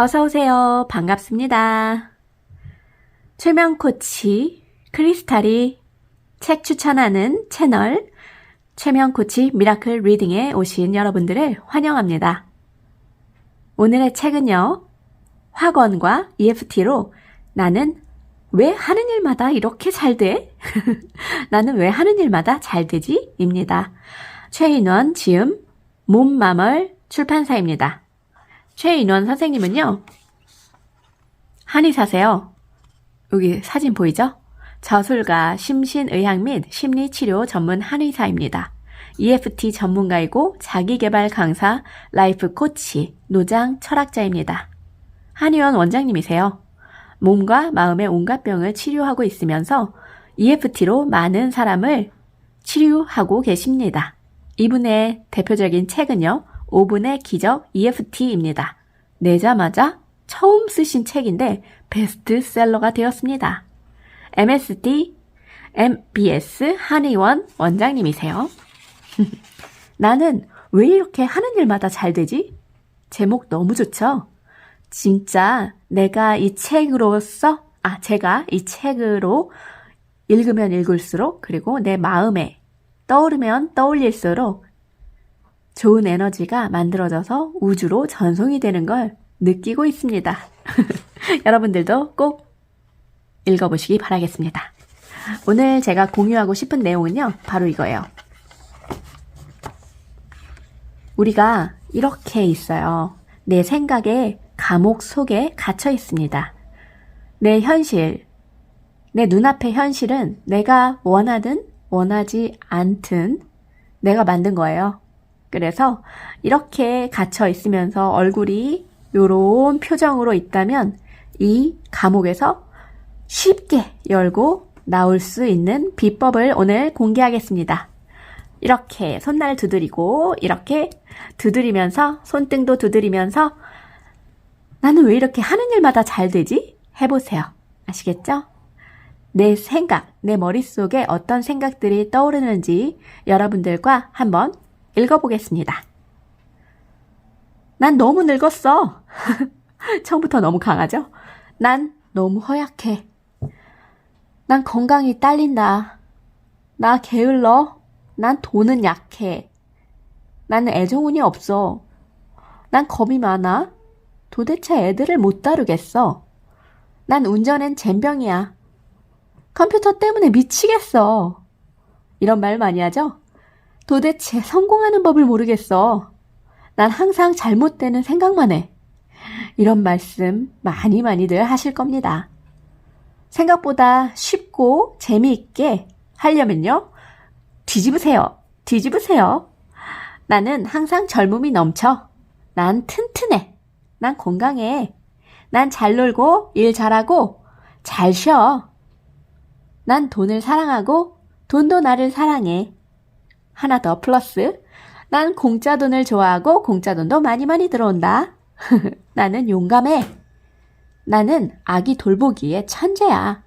어서오세요. 반갑습니다. 최명 코치 크리스탈이 책 추천하는 채널 최명 코치 미라클 리딩에 오신 여러분들을 환영합니다. 오늘의 책은요, 학원과 EFT로 나는 왜 하는 일마다 이렇게 잘 돼? 나는 왜 하는 일마다 잘 되지? 입니다. 최인원 지음 몸마멀 출판사입니다. 최인원 선생님은요, 한의사세요. 여기 사진 보이죠? 저술가, 심신의학 및 심리치료 전문 한의사입니다. EFT 전문가이고 자기개발 강사, 라이프 코치, 노장 철학자입니다. 한의원 원장님이세요. 몸과 마음의 온갖 병을 치료하고 있으면서 EFT로 많은 사람을 치료하고 계십니다. 이분의 대표적인 책은요, 5분의 기적 EFT입니다. 내자마자 처음 쓰신 책인데 베스트셀러가 되었습니다. MSD, MBS 한의원 원장님이세요. 나는 왜 이렇게 하는 일마다 잘 되지? 제목 너무 좋죠? 진짜 내가 이 책으로서, 아, 제가 이 책으로 읽으면 읽을수록, 그리고 내 마음에 떠오르면 떠올릴수록 좋은 에너지가 만들어져서 우주로 전송이 되는 걸 느끼고 있습니다. 여러분들도 꼭 읽어보시기 바라겠습니다. 오늘 제가 공유하고 싶은 내용은요, 바로 이거예요. 우리가 이렇게 있어요. 내 생각의 감옥 속에 갇혀 있습니다. 내 현실, 내 눈앞의 현실은 내가 원하든 원하지 않든 내가 만든 거예요. 그래서 이렇게 갇혀 있으면서 얼굴이 요런 표정으로 있다면 이 감옥에서 쉽게 열고 나올 수 있는 비법을 오늘 공개하겠습니다. 이렇게 손날 두드리고 이렇게 두드리면서 손등도 두드리면서 나는 왜 이렇게 하는 일마다 잘 되지? 해보세요. 아시겠죠? 내 생각, 내 머릿속에 어떤 생각들이 떠오르는지 여러분들과 한번 읽어보겠습니다. 난 너무 늙었어. 처음부터 너무 강하죠? 난 너무 허약해. 난 건강이 딸린다. 나 게을러. 난 돈은 약해. 나는 애정운이 없어. 난 겁이 많아. 도대체 애들을 못 다루겠어. 난 운전엔 젬병이야. 컴퓨터 때문에 미치겠어. 이런 말 많이 하죠? 도대체 성공하는 법을 모르겠어. 난 항상 잘못되는 생각만 해. 이런 말씀 많이 많이들 하실 겁니다. 생각보다 쉽고 재미있게 하려면요. 뒤집으세요. 뒤집으세요. 나는 항상 젊음이 넘쳐. 난 튼튼해. 난 건강해. 난 잘 놀고 일 잘하고 잘 쉬어. 난 돈을 사랑하고 돈도 나를 사랑해. 하나 더 플러스. 난 공짜 돈을 좋아하고 공짜 돈도 많이 많이 들어온다. 나는 용감해. 나는 아기 돌보기의 천재야.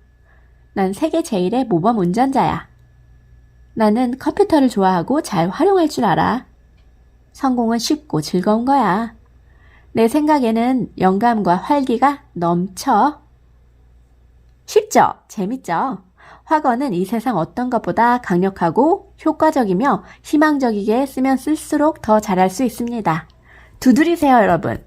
난 세계 제일의 모범 운전자야. 나는 컴퓨터를 좋아하고 잘 활용할 줄 알아. 성공은 쉽고 즐거운 거야. 내 생각에는 영감과 활기가 넘쳐. 쉽죠? 재밌죠? 학원은 이 세상 어떤 것보다 강력하고 효과적이며 희망적이게 쓰면 쓸수록 더 잘할 수 있습니다. 두드리세요, 여러분.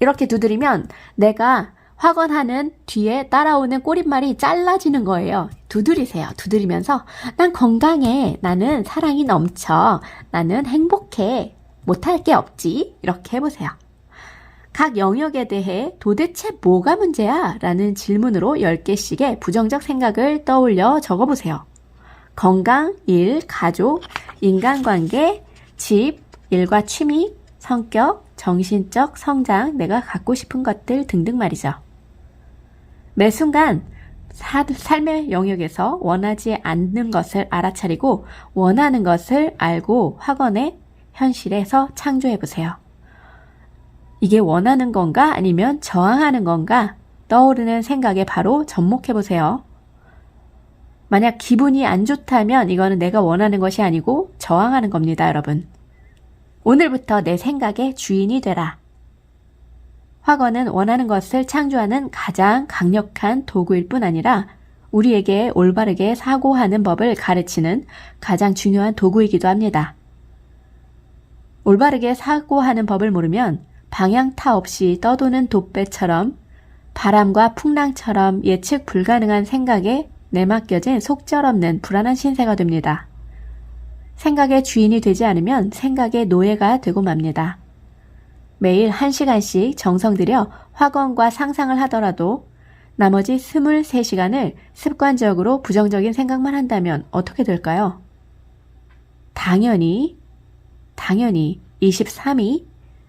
이렇게 두드리면 내가 확언하는 뒤에 따라오는 꼬릿말이 잘라지는 거예요. 두드리세요. 두드리면서 난 건강해. 나는 사랑이 넘쳐. 나는 행복해. 못할 게 없지. 이렇게 해보세요. 각 영역에 대해 도대체 뭐가 문제야? 라는 질문으로 10개씩의 부정적 생각을 떠올려 적어보세요. 건강, 일, 가족, 인간관계, 집, 일과 취미, 성격, 정신적 성장, 내가 갖고 싶은 것들 등등 말이죠. 매 순간 사, 삶의 영역에서 원하지 않는 것을 알아차리고 원하는 것을 알고 확언의 현실에서 창조해 보세요. 이게 원하는 건가 아니면 저항하는 건가 떠오르는 생각에 바로 접목해 보세요. 만약 기분이 안 좋다면 이거는 내가 원하는 것이 아니고 저항하는 겁니다, 여러분. 오늘부터 내 생각의 주인이 되라. 학원은 원하는 것을 창조하는 가장 강력한 도구일 뿐 아니라 우리에게 올바르게 사고하는 법을 가르치는 가장 중요한 도구이기도 합니다. 올바르게 사고하는 법을 모르면 방향타 없이 떠도는 돛배처럼 바람과 풍랑처럼 예측 불가능한 생각에 내맡겨진 속절없는 불안한 신세가 됩니다. 생각의 주인이 되지 않으면 생각의 노예가 되고 맙니다. 매일 1시간씩 정성 들여 확언과 상상을 하더라도 나머지 23시간을 습관적으로 부정적인 생각만 한다면 어떻게 될까요? 당연히, 당연히 23이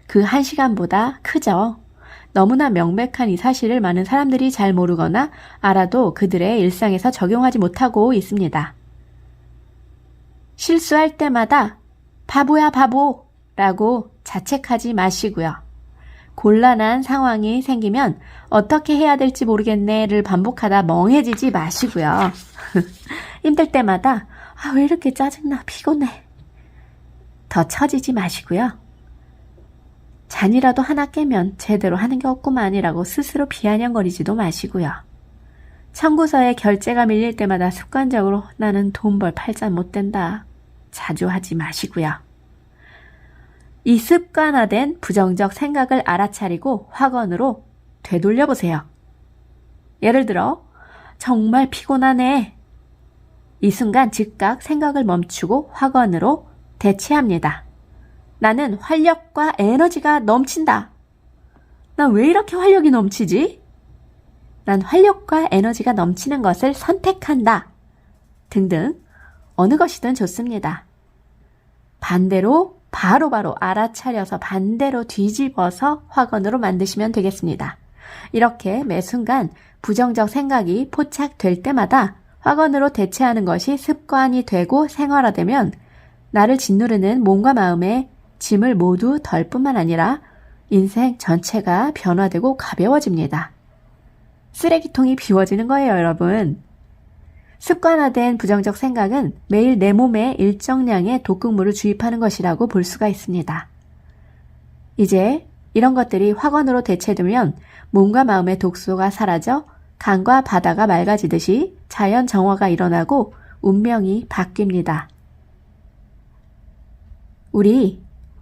그 1시간보다 크죠. 너무나 명백한 이 사실을 많은 사람들이 잘 모르거나 알아도 그들의 일상에서 적용하지 못하고 있습니다. 실수할 때마다 바보야 바보 라고 자책하지 마시고요. 곤란한 상황이 생기면 어떻게 해야 될지 모르겠네를 반복하다 멍해지지 마시고요. 힘들 때마다 아, 왜 이렇게 짜증나 피곤해. 더 처지지 마시고요. 잔이라도 하나 깨면 제대로 하는 게 없구만이라고 스스로 비아냥거리지도 마시고요. 청구서에 결제가 밀릴 때마다 습관적으로 나는 돈 벌 팔자 못 된다. 자주 하지 마시고요. 이 습관화된 부정적 생각을 알아차리고 확언으로 되돌려 보세요. 예를 들어, 정말 피곤하네. 이 순간 즉각 생각을 멈추고 확언으로 대체합니다. 나는 활력과 에너지가 넘친다. 난 왜 이렇게 활력이 넘치지? 난 활력과 에너지가 넘치는 것을 선택한다. 등등 어느 것이든 좋습니다. 반대로 바로바로 알아차려서 반대로 뒤집어서 확언으로 만드시면 되겠습니다. 이렇게 매 순간 부정적 생각이 포착될 때마다 확언으로 대체하는 것이 습관이 되고 생활화되면 나를 짓누르는 몸과 마음의 짐을 모두 덜 뿐만 아니라 인생 전체가 변화되고 가벼워집니다. 쓰레기통이 비워지는 거예요, 여러분. 습관화된 부정적 생각은 매일 내 몸에 일정량의 독극물을 주입하는 것이라고 볼 수가 있습니다. 이제 이런 것들이 확언으로 대체되면 몸과 마음의 독소가 사라져 강과 바다가 맑아지듯이 자연 정화가 일어나고 운명이 바뀝니다. 우리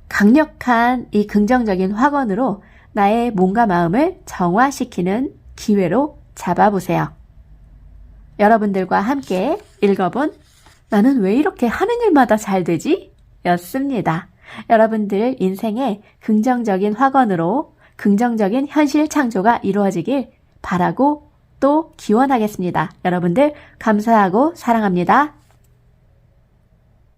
강력한 이 긍정적인 확언으로 나의 몸과 마음을 정화시키는 기회로 잡아보세요. 여러분들과 함께 읽어본 나는 왜 이렇게 하는 일마다 잘 되지? 였습니다. 여러분들 인생에 긍정적인 확언으로 긍정적인 현실 창조가 이루어지길 바라고 또 기원하겠습니다. 여러분들 감사하고 사랑합니다.